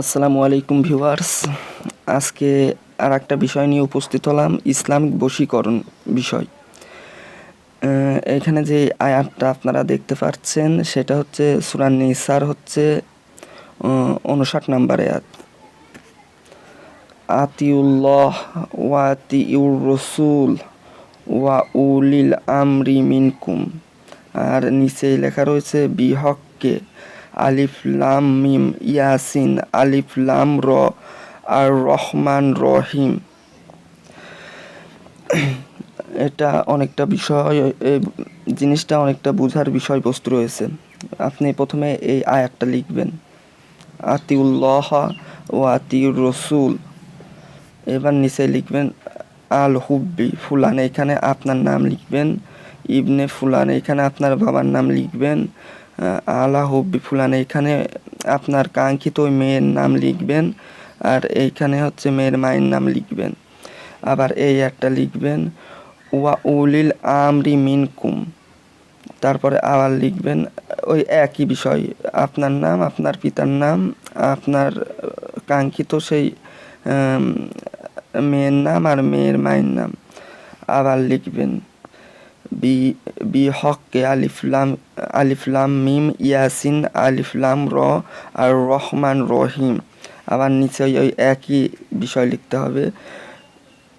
আসসালামু আলাইকুম ভিউয়ার্স। আজকে আর একটা বিষয় নিয়ে উপস্থিত হলাম, ইসলামিক বশীকরণ বিষয়। এখানে যে আয়াতটা আপনারা দেখতে পাচ্ছেন, সেটা হচ্ছে সুরান নিসার হচ্ছে উনষাট নাম্বার আয়াত। আতিউল্লাহ ওয়া আতিউর রসুল ওয়া উলিল আমরি মিনকুম। আর নিচে লেখা রয়েছে, বিহককে আলিফ লাম মিম ইয়াসিন, আলিফ লাম র আর রহমান রহিম। এটা অনেকটা বিষয় জিনিসটা অনেকটা বোঝার বিষয়বস্তু রয়েছে। আপনি প্রথমে এই আয়াতটা লিখবেন। আতিউল্লাহ ও আতিউর রসুল। এবার নিচে লিখবেন, আল হুব্বি, ফুলান এখানে আপনার নাম লিখবেন। ইবনে ফুলান এখানে আপনার বাবার নাম লিখবেন। আলা হুব্বি ফুলান এখানে আপনার কাঙ্ক্ষিত ওই মেয়ের নাম লিখবেন, আর এইখানে হচ্ছে মেয়ের মায়ের নাম লিখবেন। আবার এই একটা লিখবেন, ওয়া উলিল আমরি মিনকুম। তারপরে আবার লিখবেন, ওই একই বিষয়, আপনার নাম, আপনার পিতার নাম, আপনার কাঙ্ক্ষিত সেই মেয়ের নাম আর মেয়ের মায়ের নাম। আবার লিখবেন বি বি হককে আলিফলাম আলিফলাম মিম ইয়াসিন আলিফলাম র আর রহমান রহিম আবার নিচে ওই- একই বিষয় লিখতে হবে।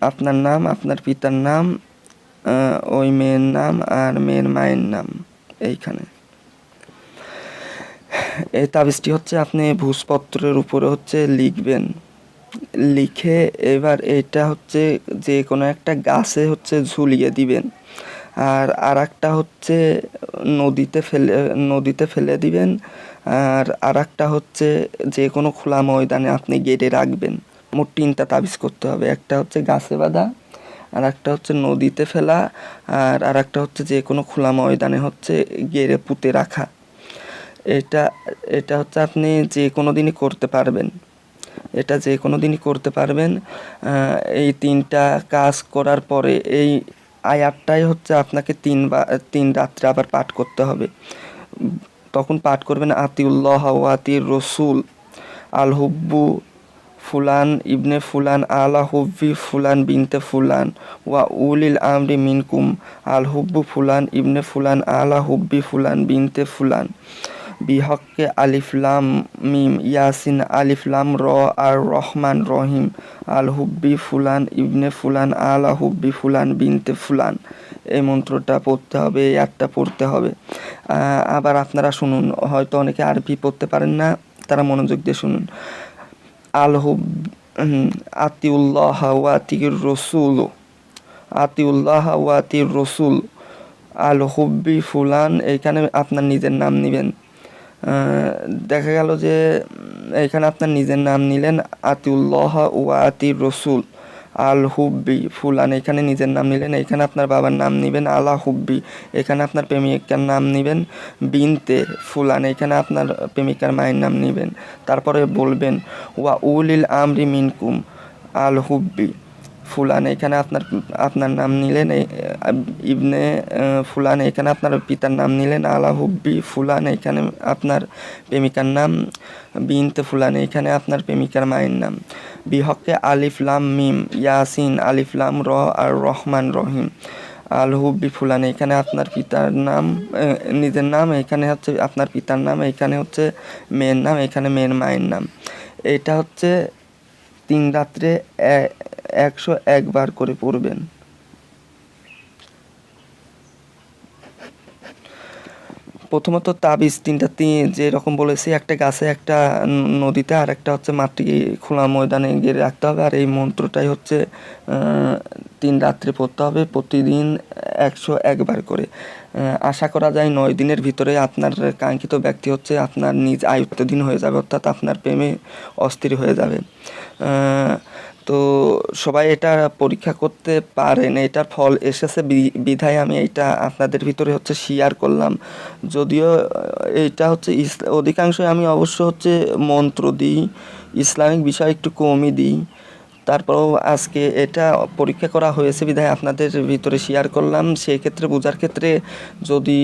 আপনার নাম, আপনার পিতার নাম ওই মেয়ের নাম আর মেয়ের মায়ের নাম এইখানে। এই তাবিজটি হচ্ছে আপনি ভূষপত্রের উপরে হচ্ছে লিখবেন। লিখে এবার এটা হচ্ছে যে কোনো একটা গাছে হচ্ছে ঝুলিয়ে দিবেন। আর আর একটা হচ্ছে নদীতে ফেলে নদীতে ফেলে দিবেন। আর আর একটা হচ্ছে যে কোনো খোলা ময়দানে আপনি গেড়ে রাখবেন। মোট তিনটা তাবিজ করতে হবে, একটা হচ্ছে গাছে বাঁধা আর একটা হচ্ছে নদীতে ফেলা, আর আর একটা হচ্ছে যে কোনো খোলা ময়দানে হচ্ছে গেড়ে পুঁতে রাখা। এটা এটা হচ্ছে আপনি যে কোনো দিনই করতে পারবেন। এটা যে কোনো দিনই করতে পারবেন। এই তিনটা কাজ করার পরে এই আয়াতটাই হচ্ছে আপনাকে তিন বা, তিন রাত্রে আবার পাঠ করতে হবে। তখন পাঠ করবেন আতিউল্লাহ আতির রসুল, আল হুব্বু ফুলান, ইবনে ফুলান, আলা হুব্বি ফুলান, বিনতে ফুলান, ওয়া উলিল আমরি মিনকুম, আল হুব্বু ফুলান, ইবনে ফুলান, আলা হুব্বি ফুলান, বিনতে ফুলান। বিহককে আলিফলাম মিম, ইয়াসিন আলিফলাম র আর রহমান রহিম, আল হুব্বি ফুলান ইবনে ফুলান, আলা হুব্বি ফুলান বিনতে ফুলান। এই মন্ত্রটা পড়তে হবে, এই আটটা পড়তে হবে। আবার আপনারা শুনুন, হয়তো অনেকে আরবি পড়তে পারেন না, তারা মনোযোগ দিয়ে শুনুন। আল হুব আতিউল্লাহ ওয়াতির রসুল, আতিউল্লাহ ওয়াতির রসুল, আল হুব্বি ফুলান এইখানে আপনার নিজের নাম নেবেন। দেখা গেল যে এখানে আপনার নিজের নাম নিলেন আতিউল্লাহ ওয়া আতির রসুল আল হুব্বি ফুলান, এখানে নিজের নাম নিলেন, এখানে আপনার বাবার নাম নেবেন আলা হুব্বি, এখানে আপনার প্রেমিকার নাম নেবেন বিনতে ফুলান, এখানে আপনার প্রেমিকার মায়ের নাম নেবেন। তারপরে বলবেন, ওয়া উলিল আমরি মিনকুম আল হুব্বি। ফুলান, এখানে আপনার আপনার নাম নিলেন ইবনে ফুলান, এখানে আপনার পিতার নাম নিলেন আলা হুব্বি ফুলান, এখানে আপনার প্রেমিকার নাম বিনতে ফুলান, এখানে আপনার প্রেমিকার মায়ের নাম। বিহকে আলিফ, লাম, মিম, ইয়াসিন, আলিফ, লাম, র, আর রহমান, রহিম। আল হুব্বি ফুলান, এখানে আপনার পিতার নাম নিজের নাম, এখানে হচ্ছে আপনার পিতার নাম, এখানে হচ্ছে মেয়ের নাম, এখানে মেয়ের মায়ের নাম। এটা হচ্ছে তিন রাত্রে একশো একবার করে পড়বেন। প্রথমত তাবিজ তিনটা যেরকম বলেছি, একটা গাছে, একটা নদীতে, আর একটা হচ্ছে মাটি খোলা ময়দানে গিয়ে রাখতে হবে। আর এই মন্ত্রটাই হচ্ছে তিন রাত্রে পড়তে হবে, প্রতিদিন একশো একবার করে। আশা করা যায় নয় দিনের ভিতরে আপনার কাঙ্ক্ষিত ব্যক্তি হচ্ছে আপনার নিজ আয়ত্তাধীন হয়ে যাবে, অর্থাৎ আপনার প্রেমে অস্থির হয়ে যাবে। তো সবাই এটা পরীক্ষা করতে পারেন এটার ফল এসেছে। বিধায় আমি এটা আপনাদের ভিতরে হচ্ছে শেয়ার করলাম। যদিও এটা হচ্ছে অধিকাংশই আমি অবশ্য হচ্ছে মন্ত্র দিই। ইসলামিক বিষয় একটু কমই দিই। তারপরেও আজকে এটা পরীক্ষা করা হয়েছে, বিধায় আপনাদের ভিতরে শেয়ার করলাম। সেই ক্ষেত্রে বোঝার ক্ষেত্রে যদি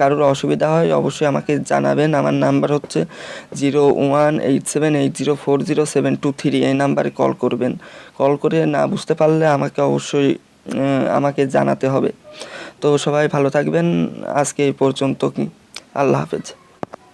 কারোর অসুবিধা হয়, অবশ্যই আমাকে জানাবেন। আমার নাম্বার হচ্ছে zero one eight seven eight zero four zero seven two three, এই নাম্বারে কল করবেন। কল করে না বুঝতে পারলে আমাকে অবশ্যই আমাকে জানাতে হবে। তো সবাই ভালো থাকবেন। আজকে এই পর্যন্ত কি। আল্লাহ হাফেজ।